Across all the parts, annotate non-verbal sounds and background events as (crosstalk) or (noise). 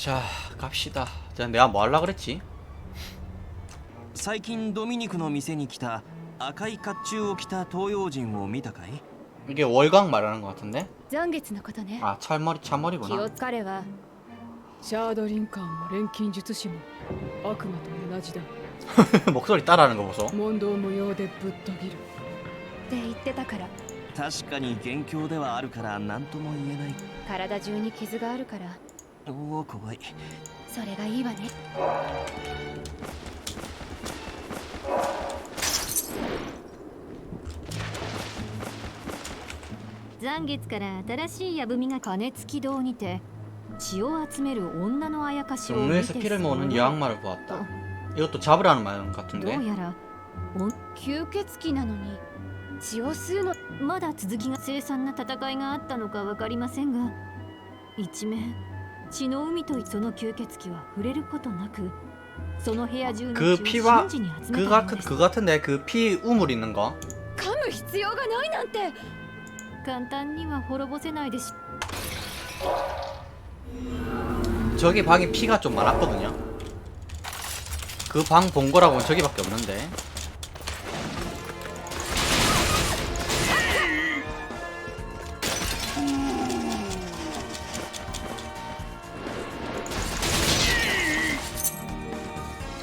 자 갑시다 자 내가 뭐 하려 그랬지? 最近ドミニクの店に来た赤い甲冑を着た東洋人を見たかい 이게 월광 말하는 것 같은데? 残月のことね 아 찰머리 気 차머리구나 を彼はシャードリンカーも錬金術師も悪魔と同じだ 목소리 따라하는 거 보소 問答無用でぶった切るって言ってたから確かに元凶ではあるから何とも言えない体中に傷があるから おお怖いそれがいいわね残月から新しい矢文が金付き堂にて血を集める女のあやかしを見て 종로에서 피를 모으는 そう 여왕말을 보았다 이것도 잡으라는 말 같은데 どうやらお吸血鬼なのに血を吸うのまだ続きが凄惨な戦いがあったのか分かりませんが一面 血の海とその吸血鬼は触れることなくその部屋中の 그 血 피와 を瞬時に集め 그 たの 같은 です 그 같은데 그 피 우물 있는 거 噛む必要がないなんて簡単には滅ぼせないでし 저기 방에 피가 좀 많았거든요 그 방 본 거라고는 저기밖에 없는데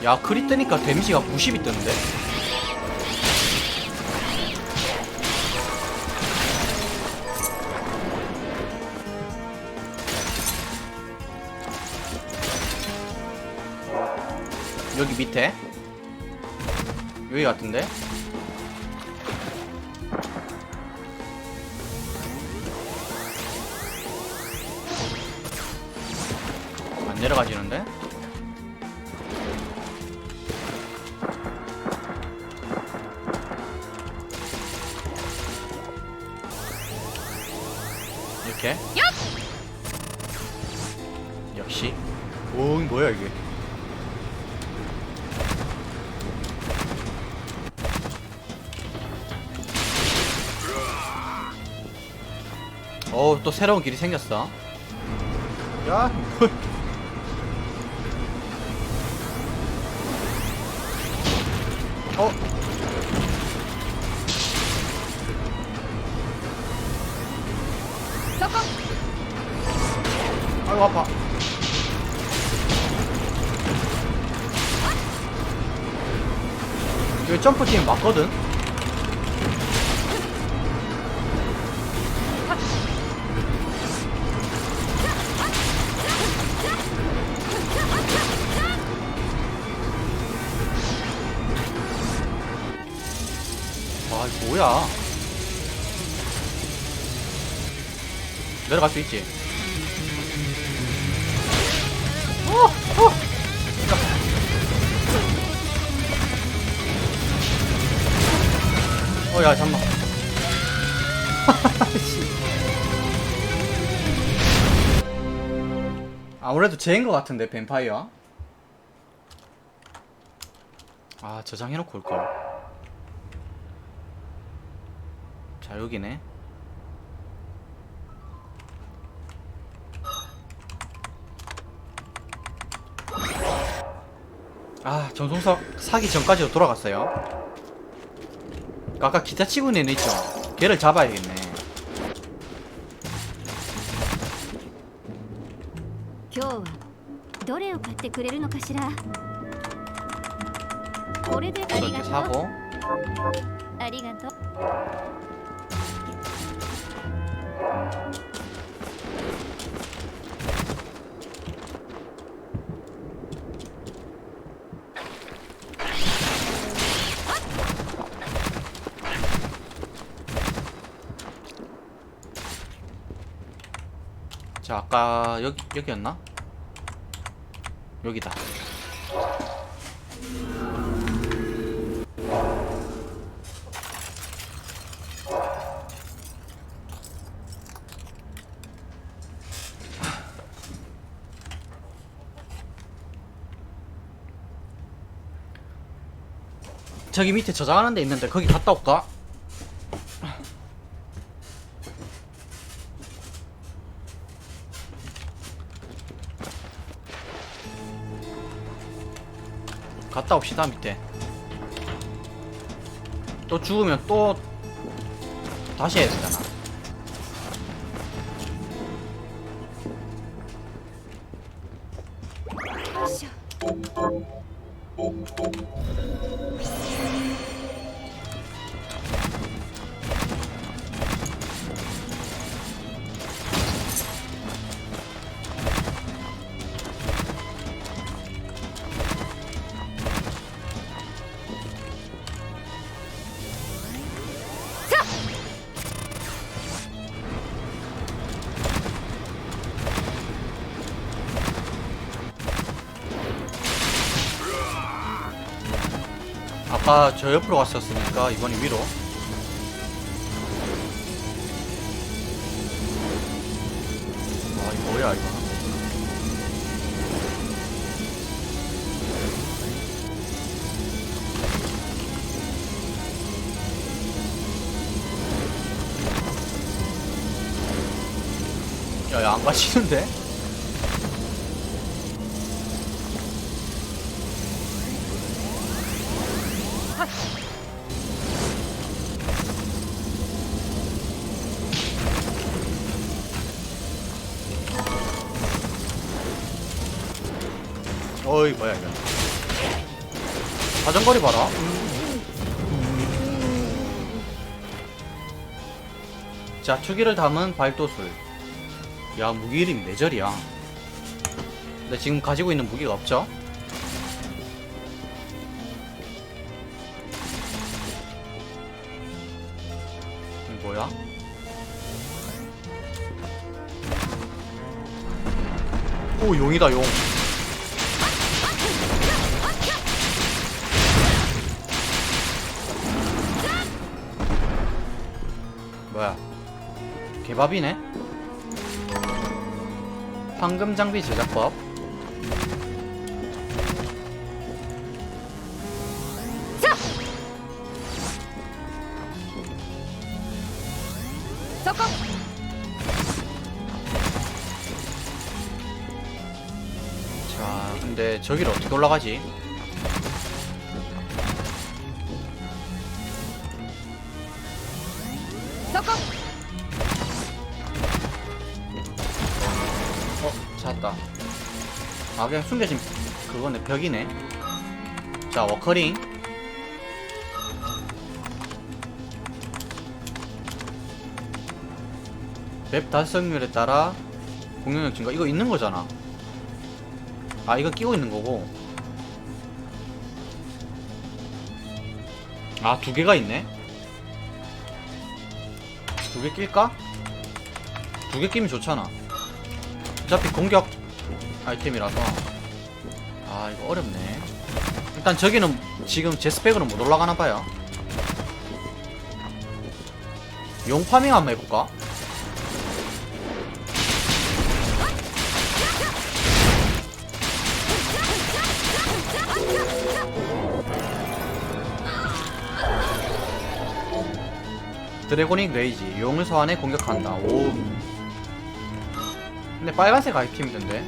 야 크리 뜨니까 데미지가 90이 뜨는데? 여기 밑에? 여기 같은데? 안 내려가지는데 이렇게 역시. 오 뭐야 이게? 어우 또 새로운 길이 생겼어. 야 뭐. (laughs) 아이고 아파 여기 점프 팀 맞거든? 아, 이거 뭐야? 내려갈 수 있지? 어, 어. 어, 야, 잠만. (laughs) 아무래도 쟤인 것 같은데, 뱀파이어. 아, 저장해놓고 올걸. 자, 여기네. 아 전송석 사기 전까지도 돌아갔어요. 아까 기타 치고 내는 있죠? 걔를 잡아야겠네. 이렇게 사고. 자, 아까 여기, 여기였나? 여기다. 저기 밑에 저장하는 데 있는데 거기 갔다 올까? 갔다 옵시다 밑에. 또 죽으면 또 다시 해야 되잖아 아까 저 옆으로 갔었으니까 이번에 위로 와 이거 뭐야 이거 야야 안 가시는데? 어이 뭐야 이거. 자전거리 봐라. 자 추기를 담은 발도술. 야 무기 이름이 내절이야. 근데 지금 가지고 있는 무기가 없죠? 뭐야? 오 용이다 용 개밥이네. 황금 장비 제작법. 자 근데 저기를 어떻게 올라가지? 아 그냥 숨겨진 그거네 벽이네. 자 워커링. 맵 달성률에 따라 공격력 증가. 이거 있는 거잖아. 아 이거 끼고 있는 거고. 아 두 개가 있네? 두 개 낄까? 두 개 끼면 좋잖아. 어차피 공격 아이템이라서. 아 이거 어렵네. 일단 저기는 지금 제 스펙으로 못 올라가나봐요. 용 파밍 한번 해볼까? 드래고닉 레이지. 용을 소환해 공격한다. 오. 근데 빨간색 아이템이던데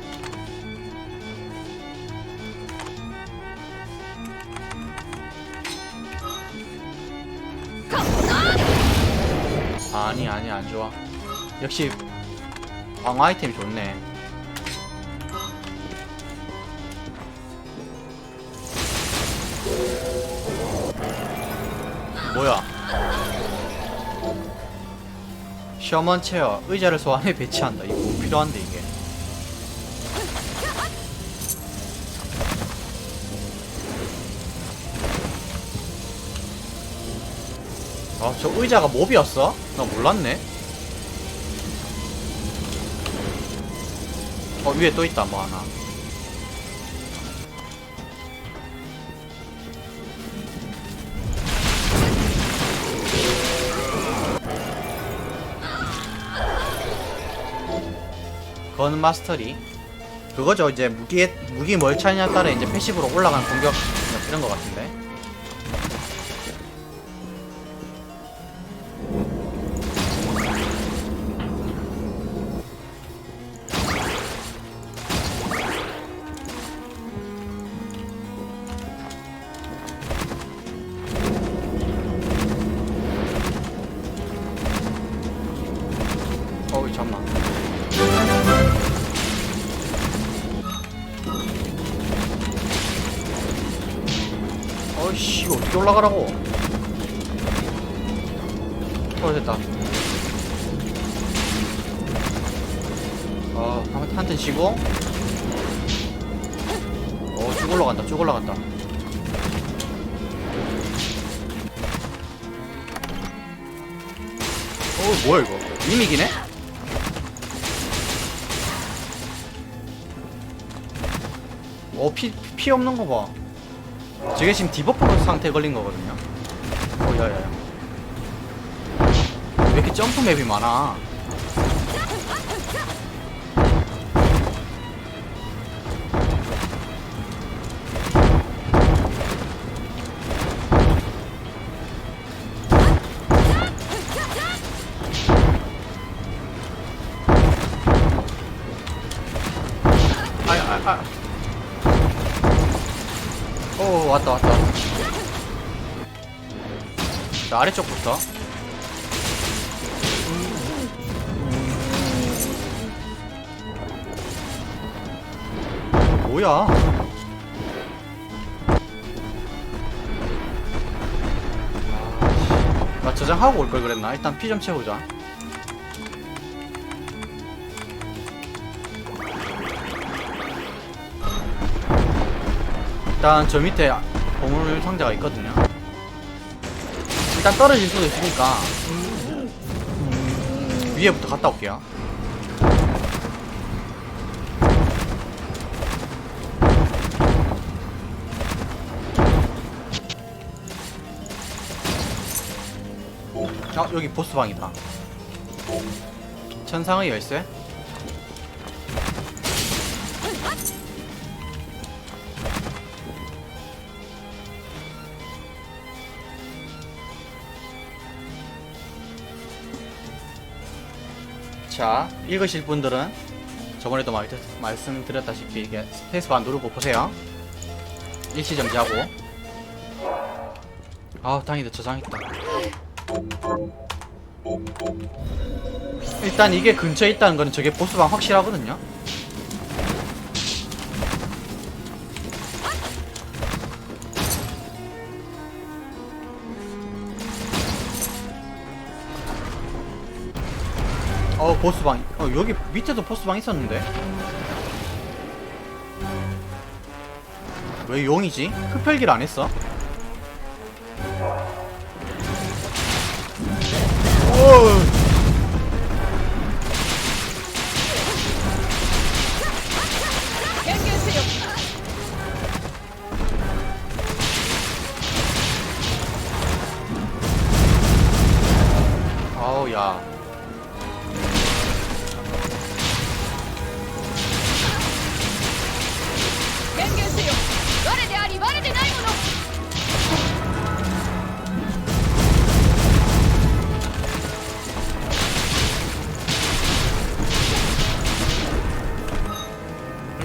아니 아니 안 좋아. 역시 광 아이템이 좋네. 뭐야? 셔먼 체어 의자를 소환해 배치한다. 이거 뭐 필요한데 이게 아 저 의자가 몹이었어? 나 몰랐네. 어 위에 또 있다 뭐 하나. 건 마스터리. 그거죠 이제 무기에 무기 뭘 차느냐에 따라 이제 패시브로 올라가는 공격 이런 거 같은데 어이 잠나? 어이씨 어떻게 올라가라고? 어 됐다. 어 방금 한턴 지고. 어쭉 올라간다 쭉 올라간다. 어 뭐야 이거? 이미기네? 어, 피, 피 없는 거 봐. 저게 지금 디버프 상태에 걸린 거거든요. 어, 야, 야, 야. 왜 이렇게 점프 맵이 많아? 아, 아, 아. 오, 왔다, 왔다. 자, 아래쪽부터. 뭐야? 아, 나 저장하고 올 걸 그랬나? 일단 피 좀 채우자. 일단 저 밑에 보물 상자가 있거든요. 일단 떨어질 수도 있으니까 위에부터 갔다 올게요. 아 여기 보스방이다. 천상의 열쇠. 자, 읽으실 분들은 저번에도 말, 말씀드렸다시피 이게 스페이스바 누르고 보세요. 일시 정지하고. 아, 다행이다. 저장했다. 일단 이게 근처에 있다는 건 저게 보스방 확실하거든요. 어 보스방 어 여기 밑에도 보스방 있었는데 왜 용이지? 흡혈기를 안 했어? 오 아우 야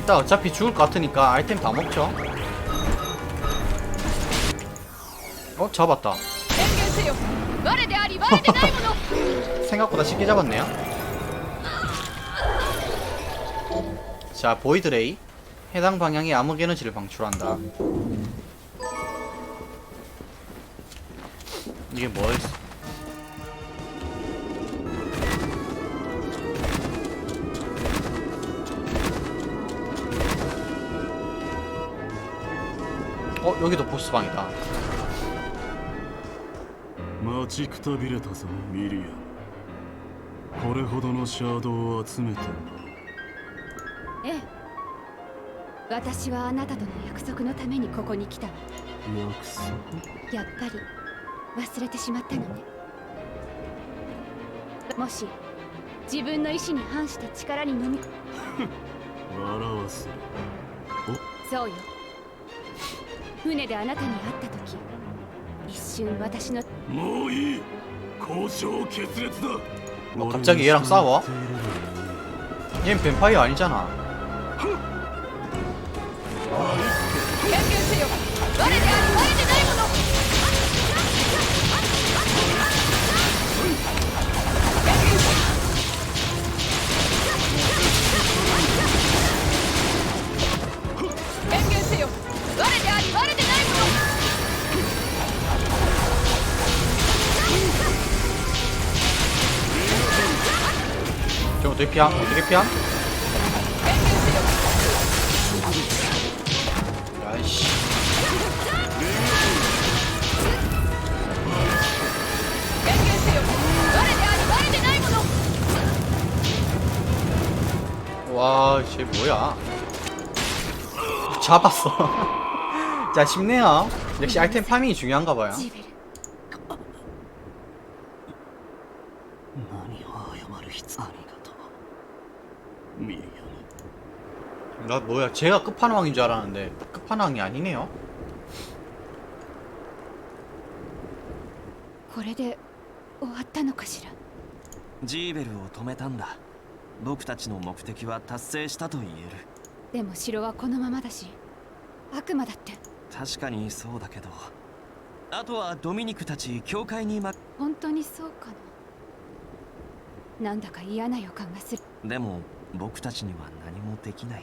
일단 어차피 죽을 것 같으니까 아이템 다 먹죠. 어? 잡았다. (laughs) 생각보다 쉽게 잡았네요. 자 보이드레이. 해당 방향의 암흑 에너지를 방출한다. 이게 뭐였어 어 여기도 보스방이다 待ちくたびれたぞミリアこれほどのシャードを集めてなええ私はあなたとの約束のためにここに来たわ約束やっぱり忘れてしまったのねもし自分の意志に反して力に飲み笑わせるそうよ 船であなたに会った時一瞬私のもういい交渉決裂だ 어, 갑자기 얘랑 싸워? 俺に従っている 얜 뱀파이어 아니잖아 어떻게 피함? 야이씨 와, 쟤 뭐야? 잡았어. (laughs) 자, 쉽네요. 역시 아이템 파밍이 중요한가 봐요. 나 뭐야? 제가 끝판왕인 줄 알았는데 끝판왕이 아니네요. これで終わったのかしらジーベルを止めたんだ僕たちの目的は達成したと言えるでも城はこのままだし悪魔だって確かにそうだけどあとはドミニクたち教会にま本当にそうかななんだか嫌な予感がするでも僕たちには何もできない